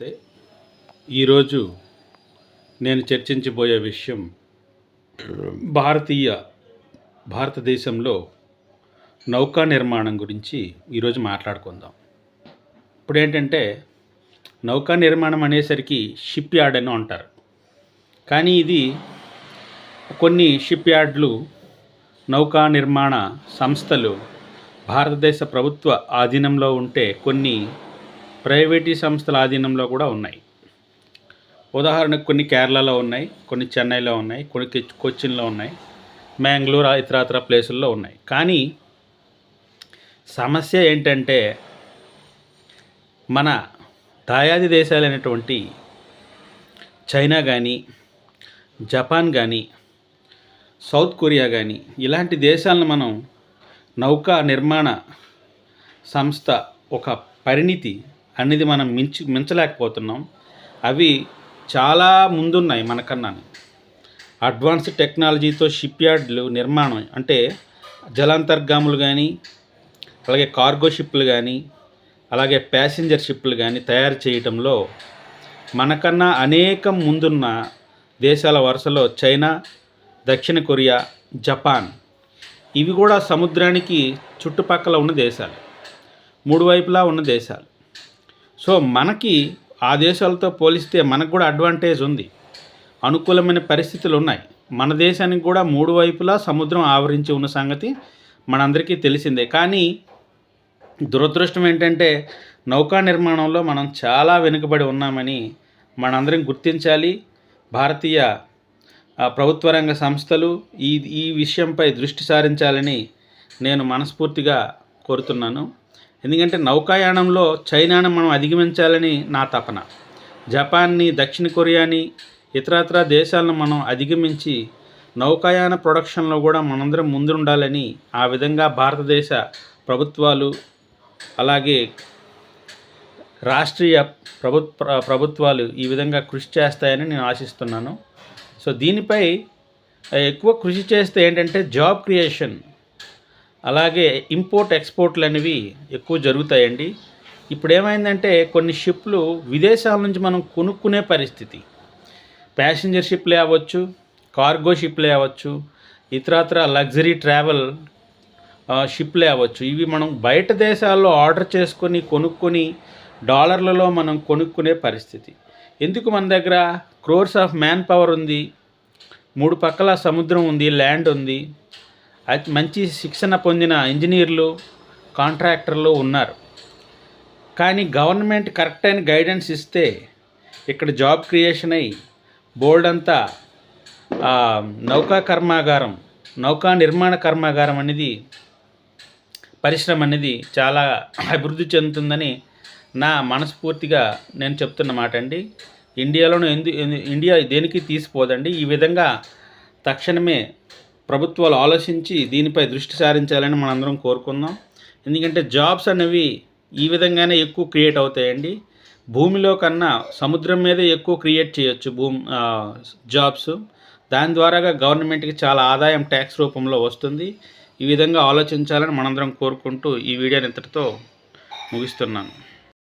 నమస్తే ఈరోజు నేను చర్చించబోయే విషయం భారతీయ భారతదేశంలో నౌకా నిర్మాణం గురించి ఈరోజు మాట్లాడుకుందాం. ఇప్పుడు ఏంటంటే నౌకా నిర్మాణం అనేసరికి షిప్ యార్డ్ అని అంటారు. కానీ ఇది కొన్ని షిప్ యార్డ్లు నౌకా నిర్మాణ సంస్థలు భారతదేశ ప్రభుత్వ ఆధీనంలో ఉంటే కొన్ని ప్రైవేటీ సంస్థల ఆధీనంలో కూడా ఉన్నాయి. ఉదాహరణకు కొన్ని కేరళలో ఉన్నాయి కొన్ని చెన్నైలో ఉన్నాయి కొన్ని కొచ్చిన్లో ఉన్నాయి మ్యాంగ్లూర్ ఇతరత్ర ప్లేసుల్లో ఉన్నాయి. కానీ సమస్య ఏంటంటే మన దాయాది దేశాలైనటువంటి చైనా కానీ జపాన్ కానీ సౌత్ కొరియా కానీ ఇలాంటి దేశాలను మనం నౌకా నిర్మాణ సంస్థ ఒక పరిణితి అనేది మనం మించి మించలేకపోతున్నాం. అవి చాలా ముందున్నాయి మనకన్నా అడ్వాన్స్డ్ టెక్నాలజీతో షిప్ యార్డ్లు నిర్మాణం అంటే జలాంతర్గాములు కానీ అలాగే కార్గో షిప్లు కానీ అలాగే ప్యాసింజర్ షిప్లు కానీ తయారు చేయటంలో మనకన్నా అనేకం ముందున్న దేశాల వరుసలో చైనా దక్షిణ కొరియా జపాన్ ఇవి కూడా సముద్రానికి చుట్టుపక్కల ఉన్న దేశాలు. మూడు వైపులా ఉన్న దేశాలు. సో మనకి ఆ దేశాలతో పోలిస్తే మనకు కూడా అడ్వాంటేజ్ ఉంది. అనుకూలమైన పరిస్థితులు ఉన్నాయి. మన దేశానికి కూడా మూడు వైపులా సముద్రం ఆవరించి ఉన్న సంగతి మనందరికీ తెలిసిందే. కానీ దురదృష్టం ఏంటంటే నౌకా నిర్మాణంలో మనం చాలా వెనుకబడి ఉన్నామని మనందరం గుర్తించాలి. భారతీయ ప్రభుత్వ రంగ సంస్థలు ఈ ఈ విషయంపై దృష్టి సారించాలని నేను మనస్ఫూర్తిగా కోరుతున్నాను. ఎందుకంటే నౌకాయానంలో చైనాను మనం అధిగమించాలని నా తపన. జపాన్ని దక్షిణ కొరియాని ఇతరత్ర దేశాలను మనం అధిగమించి నౌకాయాన ప్రొడక్షన్లో కూడా మనందరం ముందుండాలని ఆ విధంగా భారతదేశ ప్రభుత్వాలు అలాగే రాష్ట్రీయ ప్రభుత్వ ప్రభుత్వాలు ఈ విధంగా కృషి చేస్తాయని నేను ఆశిస్తున్నాను. సో దీనిపై ఎక్కువ కృషి చేస్తే ఏంటంటే జాబ్ క్రియేషన్. అలాగే ఇంపోర్ట్ ఎక్స్పోర్ట్లు అనేవి ఎక్కువ జరుగుతాయండి. ఇప్పుడు ఏమైందంటే కొన్ని షిప్లు విదేశాల నుంచి మనం కొనుక్కునే పరిస్థితి. ప్యాసింజర్ షిప్లే అవ్వచ్చు కార్గో షిప్లే అవ్వచ్చు ఇతరత్ర లగ్జరీ ట్రావెల్ షిప్లే అవ్వచ్చు. ఇవి మనం బయట దేశాల్లో ఆర్డర్ చేసుకొని కొనుక్కొని డాలర్లలో మనం కొనుక్కునే పరిస్థితి. ఎందుకు మన దగ్గర క్రోర్స్ ఆఫ్ మ్యాన్ పవర్ ఉంది మూడు పక్కల సముద్రం ఉంది ల్యాండ్ ఉంది మంచి శిక్షణ పొందిన ఇంజనీర్లు కాంట్రాక్టర్లు ఉన్నారు. కానీ గవర్నమెంట్ కరెక్ట్ అయిన గైడెన్స్ ఇస్తే ఇక్కడ జాబ్ క్రియేషన్ అయ్యి బోర్డ్ అంతా నౌకా కర్మాగారం నౌకా నిర్మాణ కర్మాగారం అనేది పరిశ్రమ అనేది చాలా అభివృద్ధి చెందుతుందని నా మనస్ఫూర్తిగా నేను చెప్తున్న మాట అండి. ఇండియాలోనూ ఎందు- ఇండియా దేనికి తీసిపోదండి? ఈ విధంగా తక్షణమే ప్రభుత్వాలు ఆలోచించి దీనిపై దృష్టి సారించాలని మనందరం కోరుకుందాం. ఎందుకంటే జాబ్స్ అనేవి ఈ విధంగానే ఎక్కువ క్రియేట్ అవుతాయండి. భూమిలో కన్నా సముద్రం మీదే ఎక్కువ క్రియేట్ చేయొచ్చు భూమి జాబ్స్. దాని ద్వారాగా గవర్నమెంట్కి చాలా ఆదాయం ట్యాక్స్ రూపంలో వస్తుంది. ఈ విధంగా ఆలోచించాలని మనందరం కోరుకుంటూ ఈ వీడియోని ఇంతటితో ముగిస్తున్నాను.